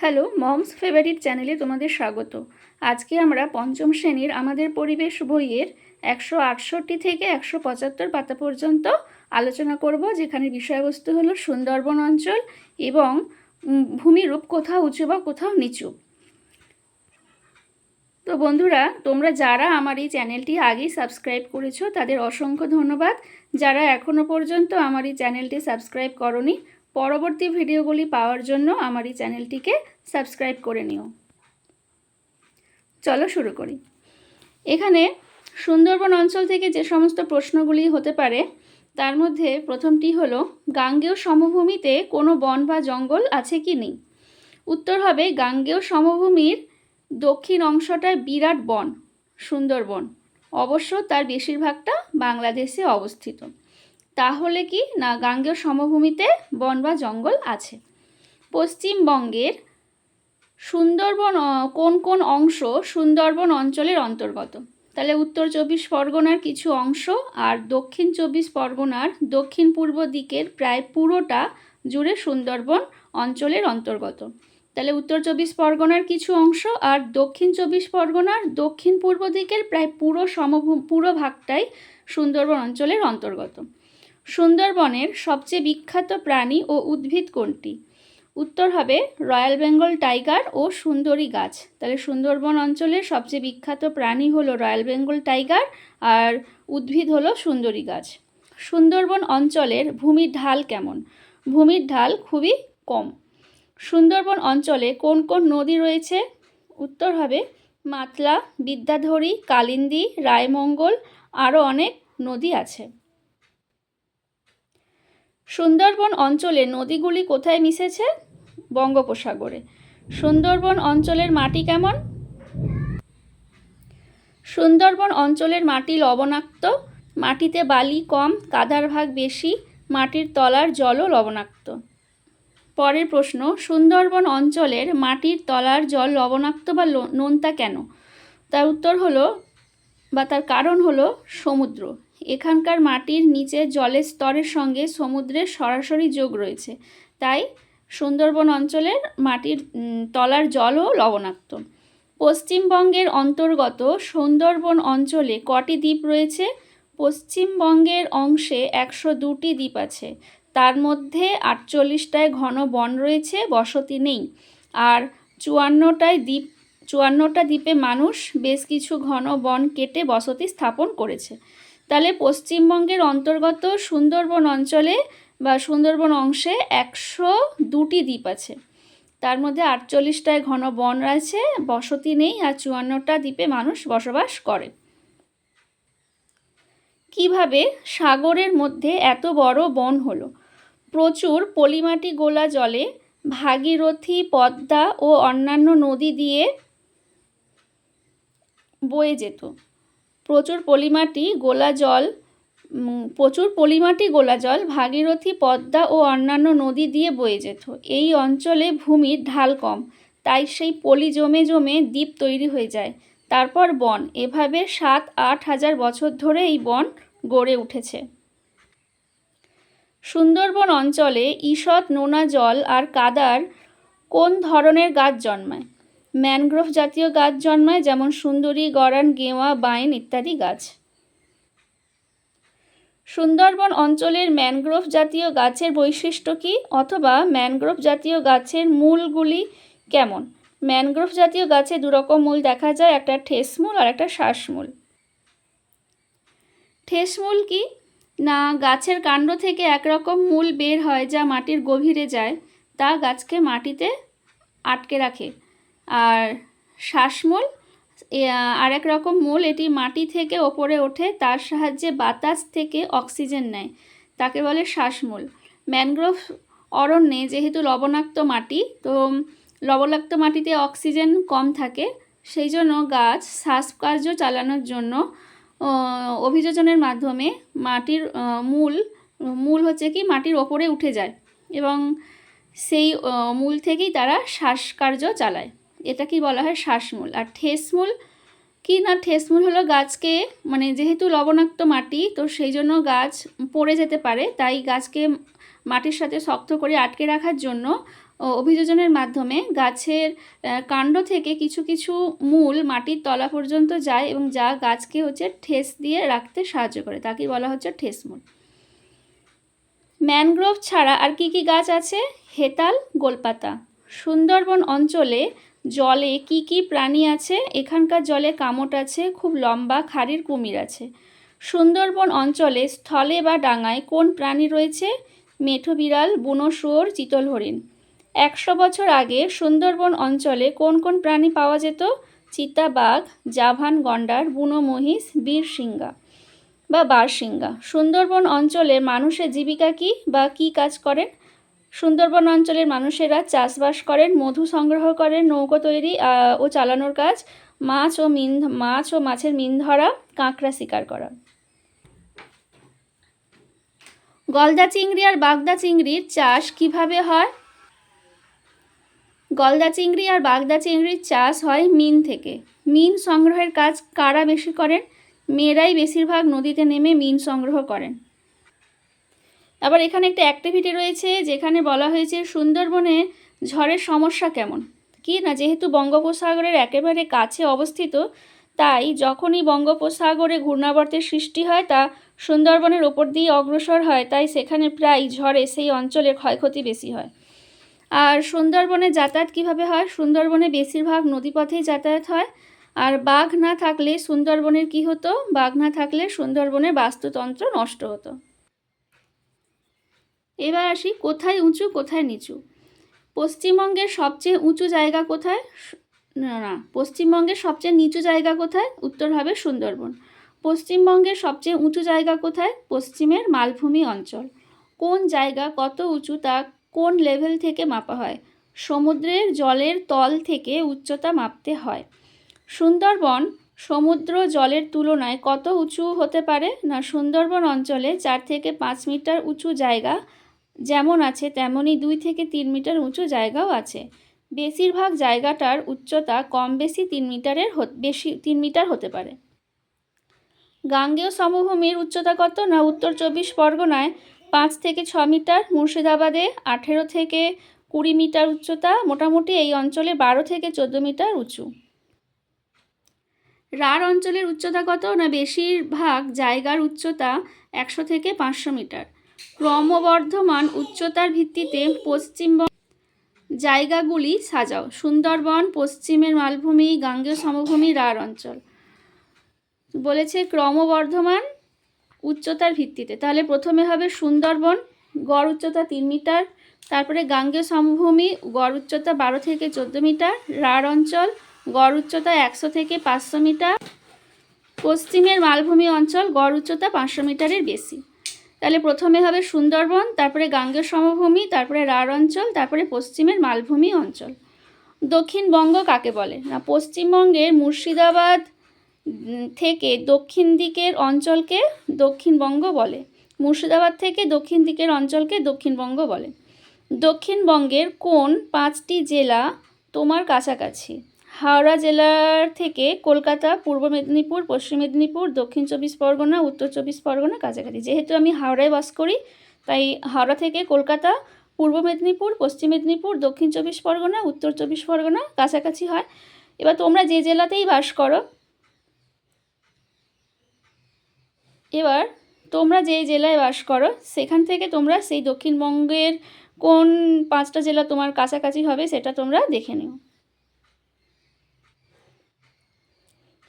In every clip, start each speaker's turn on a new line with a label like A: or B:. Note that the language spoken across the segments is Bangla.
A: হ্যালো, মমস ফেভারিট চ্যানেলে তোমাদের স্বাগত। আজকে আমরা পঞ্চম শ্রেণির আমাদের পরিবেশ বইয়ের একশো আটষট্টি থেকে একশো পঁচাত্তর পাতা পর্যন্ত আলোচনা করব, যেখানে বিষয়বস্তু হলো সুন্দরবন অঞ্চল এবং ভূমিরূপ কোথাও উঁচু বা কোথাও নিচু। তো বন্ধুরা, তোমরা যারা আমার এই চ্যানেলটি আগেই সাবস্ক্রাইব করেছ, তাদের অসংখ্য ধন্যবাদ। যারা এখনও পর্যন্ত আমার এই চ্যানেলটি সাবস্ক্রাইব করনি পরবর্তী ভিডিওগুলি পাওয়ার জন্য আমার এই চ্যানেলটিকে সাবস্ক্রাইব করে নিও। চলো শুরু করি। এখানে সুন্দরবন অঞ্চল থেকে যে সমস্ত প্রশ্নগুলি হতে পারে, তার মধ্যে প্রথমটি হলো, গাঙ্গেয় সমভূমিতে কোনো বন বা জঙ্গল আছে কি নেই? উত্তর হবে, গাঙ্গেয় সমভূমির দক্ষিণ অংশটায় বিরাট বন, সুন্দরবন। অবশ্য তার বেশিরভাগটা বাংলাদেশে অবস্থিত। তাহলে কি? না, গাঙ্গেয় সমভূমিতে বন বা জঙ্গল আছে। পশ্চিমবঙ্গের সুন্দরবন কোন কোন অংশ সুন্দরবন অঞ্চলের অন্তর্গত? তাহলে উত্তর চব্বিশ পরগনার কিছু অংশ আর দক্ষিণ চব্বিশ পরগনার দক্ষিণ পূর্ব দিকের প্রায় পুরোটা জুড়ে সুন্দরবন অঞ্চলের অন্তর্গত। তাহলে উত্তর চব্বিশ পরগনার কিছু অংশ আর দক্ষিণ চব্বিশ পরগনার দক্ষিণ পূর্ব দিকের প্রায় পুরো সমভূ, পুরো ভাগটাই সুন্দরবন অঞ্চলের অন্তর্গত। সুন্দরবনের সবচেয়ে বিখ্যাত প্রাণী ও উদ্ভিদ কোনটি? উত্তর হবে রয়্যাল বেঙ্গল টাইগার ও সুন্দরী গাছ। তাহলে সুন্দরবন অঞ্চলের সবচেয়ে বিখ্যাত প্রাণী হলো রয়্যাল বেঙ্গল টাইগার আর উদ্ভিদ হলো সুন্দরী গাছ। সুন্দরবন অঞ্চলের ভূমির ঢাল কেমন? ভূমির ঢাল খুবই কম। সুন্দরবন অঞ্চলে কোন কোন নদী রয়েছে? উত্তর হবে মাতলা, বিদ্যাধরী, কালিন্দী, রায়মঙ্গল, আরও অনেক নদী আছে। সুন্দরবন অঞ্চলে নদীগুলি কোথায় মিশেছে? বঙ্গোপসাগরে। সুন্দরবন অঞ্চলের মাটি কেমন? সুন্দরবন অঞ্চলের মাটি লবণাক্ত, মাটিতে বালি কম, কাদার ভাগ বেশি, মাটির তলার জলও লবণাক্ত। পরের প্রশ্ন, সুন্দরবন অঞ্চলের মাটির তলার জল লবণাক্ত বা নোনতা কেন? তার উত্তর হলো বা তার কারণ হলো সমুদ্র। এখানকার মাটির নিচে জলের স্তরের সঙ্গে সমুদ্রের সরাসরি যোগ রয়েছে। তাই সুন্দরবন অঞ্চলের মাটির তলার জলও লবণাক্ত। পশ্চিমবঙ্গের অন্তর্গত সুন্দরবন অঞ্চলে কটি দ্বীপ রয়েছে? পশ্চিমবঙ্গের অংশে একশো দুটি দ্বীপ আছে। তার মধ্যে আটচল্লিশটায় ঘন বন রয়েছে, বসতি নেই। আর চুয়ান্নটায় দ্বীপ চুয়ান্নটা দ্বীপে মানুষ বেশ কিছু ঘন বন কেটে বসতি স্থাপন করেছে। তাহলে পশ্চিমবঙ্গের অন্তর্গত সুন্দরবন অঞ্চলে বা সুন্দরবন অংশে একশো দুটি দ্বীপ আছে। তার মধ্যে আটচল্লিশটায় ঘন বন আছে বসতি নেই আর চুয়ান্নটা দ্বীপে মানুষ বসবাস করে। কীভাবে সাগরের মধ্যে এত বড় বন হলো? প্রচুর পলিমাটি গোলা জলে ভাগীরথী, পদ্মা ও অন্যান্য নদী দিয়ে বয়ে যেত। প্রচুর পলিমাটি গোলা জল প্রচুর পলিমাটি গোলা জল ভাগীরথী পদ্মা ও অন্যান্য নদী দিয়ে বয়ে যেত। এই অঞ্চলে ভূমির ঢাল কম, তাই সেই পলি জমে জমে দ্বীপ তৈরি হয়ে যায়। তারপর বন, এভাবে সাত, আট হাজার বছর ধরে এই বন গড়ে উঠেছে। সুন্দরবন অঞ্চলে ঈষৎ নোনা জল আর কাদার কোন ধরনের গাছ জন্মায়? ম্যানগ্রোভ জাতীয় গাছ জন্মায়, যেমন সুন্দরী, গরান, গেওয়া, বাইন ইত্যাদি গাছ। সুন্দরবন অঞ্চলের ম্যানগ্রোভ জাতীয় গাছের বৈশিষ্ট্য কী? অথবা ম্যানগ্রোভ জাতীয় গাছের মূলগুলি কেমন? ম্যানগ্রোভ জাতীয় গাছে দুরকম মূল দেখা যায়, একটা ঠেসমূল আর একটা শ্বাসমূল ঠেসমূল কি? না, গাছের কাণ্ড থেকে একরকম মূল বের হয় যা মাটির গভীরে যায়। তা গাছকে মাটিতে আটকে রাখে। আর শ্বাসমূল এ, আহ, আরেক রকম মূল এটি মাটি থেকে ওপরে ওঠে তার সাহায্যে বাতাস থেকে অক্সিজেন নেয় তাকে বলে শ্বাসমূল। ম্যানগ্রোভ অরণ্যে যেহেতু লবণাক্ত মাটি তো লবণাক্ত মাটিতে অক্সিজেন কম থাকে সেই জন্য গাছ শ্বাসকার্য চালানোর জন্য অভিযোজনের মাধ্যমে মাটির মূল মূল হচ্ছে কি মাটির ওপরে উঠে যায় এবং সেই মূল থেকেই তারা শ্বাসকার্য চালায়। এটা কি বলা হয় শ্বাসমূল। আর ঠেসমূল, কি না ঠেসমূল হলো গাছকে মানে যেহেতু লবণাক্ত মাটি, তো সেই জন্য গাছ পড়ে যেতে পারে। তাই গাছকে মাটির সাথে শক্ত করে আটকে রাখার জন্য অভিযোজনের মাধ্যমে গাছের কাণ্ড থেকে কিছু কিছু মূল মাটির তলা পর্যন্ত যায় এবং যা গাছকে হচ্ছে ঠেস দিয়ে রাখতে সাহায্য করে। তাকে বলা হচ্ছে ঠেস মূল ম্যানগ্রোভ ছাড়া আর কি কি গাছ আছে? হেতাল, গোলপাতা। সুন্দরবন অঞ্চলে জলে কি কি প্রাণী আছে? এখানকার জলে কামট আছে, খুব লম্বা খাড়ির কুমির আছে। সুন্দরবন অঞ্চলে স্থলে বা ডাঙায় কোন প্রাণী রয়েছে? মেঠো বিড়াল, বুনো শুয়োর, চিতল হরিণ। একশো বছর আগে সুন্দরবন অঞ্চলে কোন কোন প্রাণী পাওয়া যেত? চিতাবাঘ, জাভান গন্ডার, বুনো মহিষ বীরসিংহা বা বারসিংহা। সুন্দরবন অঞ্চলে মানুষের জীবিকা কি বা কি কাজ করেন? সুন্দরবন অঞ্চলের মানুষেরা চাষবাস করেন, মধু সংগ্রহ করেন, নৌকো তৈরি ও চালানোর কাজ। মাছ ও মিন, মাছ ও মাছের মিন ধরা, কাঁকড়া শিকার করা। গলদা চিংড়ি আর বাগদা চিংড়ির চাষ কীভাবে হয়? গলদা চিংড়ি আর বাগদা চিংড়ির চাষ হয় মিন থেকে। মিন সংগ্রহের কাজ কারা বেশি করেন? মেয়েরাই বেশিরভাগ নদীতে নেমে মিন সংগ্রহ করেন। আবার এখানে একটা অ্যাক্টিভিটি রয়েছে যেখানে বলা হয়েছে সুন্দরবনে ঝড়ের সমস্যা কেমন? কি না, যেহেতু বঙ্গোপসাগরের একেবারে কাছে অবস্থিত, তাই যখনই বঙ্গোপসাগরে ঘূর্ণাবর্তের সৃষ্টি হয় তা সুন্দরবনের ওপর দিয়ে অগ্রসর হয়, তাই সেখানে প্রায় ঝড়ে সেই অঞ্চলের ক্ষয়ক্ষতি বেশি হয়। আর সুন্দরবনে যাতায়াত কীভাবে হয়? সুন্দরবনে বেশিরভাগ নদীপথেই যাতায়াত হয়। আর বাঘ না থাকলে সুন্দরবনের কি হতো? বাঘ না থাকলে সুন্দরবনের বাস্তুতন্ত্র নষ্ট হতো। এবার আসি কোথায় উঁচু, কোথায় নিচু। পশ্চিমবঙ্গের সবচেয়ে উঁচু জায়গা কোথায়? না পশ্চিমবঙ্গের সবচেয়ে নিচু জায়গা কোথায়? উত্তর হবে সুন্দরবন। পশ্চিমবঙ্গের সবচেয়ে উঁচু জায়গা কোথায়? পশ্চিমের মালভূমি অঞ্চল। কোন জায়গা কত উঁচু তা কোন লেভেল থেকে মাপা হয়? সমুদ্রের জলের তল থেকে উচ্চতা মাপতে হয়। সুন্দরবন সমুদ্র জলের তুলনায় কত উঁচু হতে পারে? না, সুন্দরবন অঞ্চলে চার থেকে পাঁচ মিটার উঁচু জায়গা যেমন আছে, তেমনই দুই থেকে তিন মিটার উঁচু জায়গাও আছে। বেশিরভাগ জায়গাটার উচ্চতা কম বেশি তিন মিটারের বেশি তিন মিটার হতে পারে। গাঙ্গেয় সমভূমির উচ্চতা কত না উত্তর চব্বিশ পরগনায় পাঁচ থেকে ছ মিটার, মুর্শিদাবাদে আঠেরো থেকে কুড়ি মিটার উচ্চতা, মোটামুটি এই অঞ্চলে বারো থেকে চোদ্দ মিটার উঁচু। রাঢ় অঞ্চলের উচ্চতা কত না বেশিরভাগ জায়গার উচ্চতা একশো থেকে পাঁচশো মিটার। ক্রমবর্ধমান উচ্চতার ভিত্তিতে পশ্চিমবঙ্গ জায়গাগুলি সাজাও। সুন্দরবন, পশ্চিমের মালভূমি, গাঙ্গেয় সমভূমি, রাঢ় অঞ্চল। বলেছে ক্রমবর্ধমান উচ্চতার ভিত্তিতে। তাহলে প্রথমে হবে সুন্দরবন, গড় উচ্চতা তিন মিটার, তারপরে গাঙ্গেয় সমভূমি, গড় উচ্চতা বারো থেকে চোদ্দ মিটার, রাঢ় অঞ্চল, গড় উচ্চতা একশো থেকে পাঁচশো মিটার, পশ্চিমের মালভূমি অঞ্চল গড় উচ্চতা পাঁচশো মিটারের বেশি। তাহলে প্রথমে হবে সুন্দরবন, তারপরে গাঙ্গেয় সমভূমি, তারপরে রাঢ় অঞ্চল, তারপরে পশ্চিমের মালভূমি অঞ্চল। দক্ষিণবঙ্গ কাকে বলে? না, পশ্চিমবঙ্গের মুর্শিদাবাদ থেকে দক্ষিণ দিকের অঞ্চলকে দক্ষিণবঙ্গ বলে। মুর্শিদাবাদ থেকে দক্ষিণ দিকের অঞ্চলকে দক্ষিণবঙ্গ বলে। দক্ষিণবঙ্গের কোন পাঁচটি জেলা তোমার কাছাকাছি? হাওড়া জেলার থেকে কলকাতা, পূর্ব মেদিনীপুর, পশ্চিম মেদিনীপুর, দক্ষিণ চব্বিশ পরগনা, উত্তর চব্বিশ পরগনা কাছাকাছি। যেহেতু আমি হাওড়ায় বাস করি, তাই হাওড়া থেকে কলকাতা, পূর্ব মেদিনীপুর, পশ্চিম মেদিনীপুর, দক্ষিণ চব্বিশ পরগনা, উত্তর চব্বিশ পরগনা কাছাকাছি হয়। এবার তোমরা যে জেলাতেই বাস করো, এবার তোমরা যে জেলায় বাস করো, সেখান থেকে তোমরা সেই দক্ষিণবঙ্গের কোন পাঁচটা জেলা তোমার কাছাকাছি হবে, সেটা তোমরা দেখে নিও।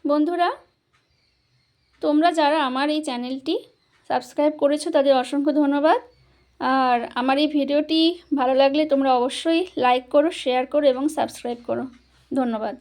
A: বন্ধুরা, তোমরা যারা আমার এই চ্যানেলটি সাবস্ক্রাইব করেছ, তাদের অসংখ্য ধন্যবাদ। আর আমার এই ভিডিওটি ভালো লাগলে তোমরা অবশ্যই লাইক করো, শেয়ার করো এবং সাবস্ক্রাইব করো। ধন্যবাদ।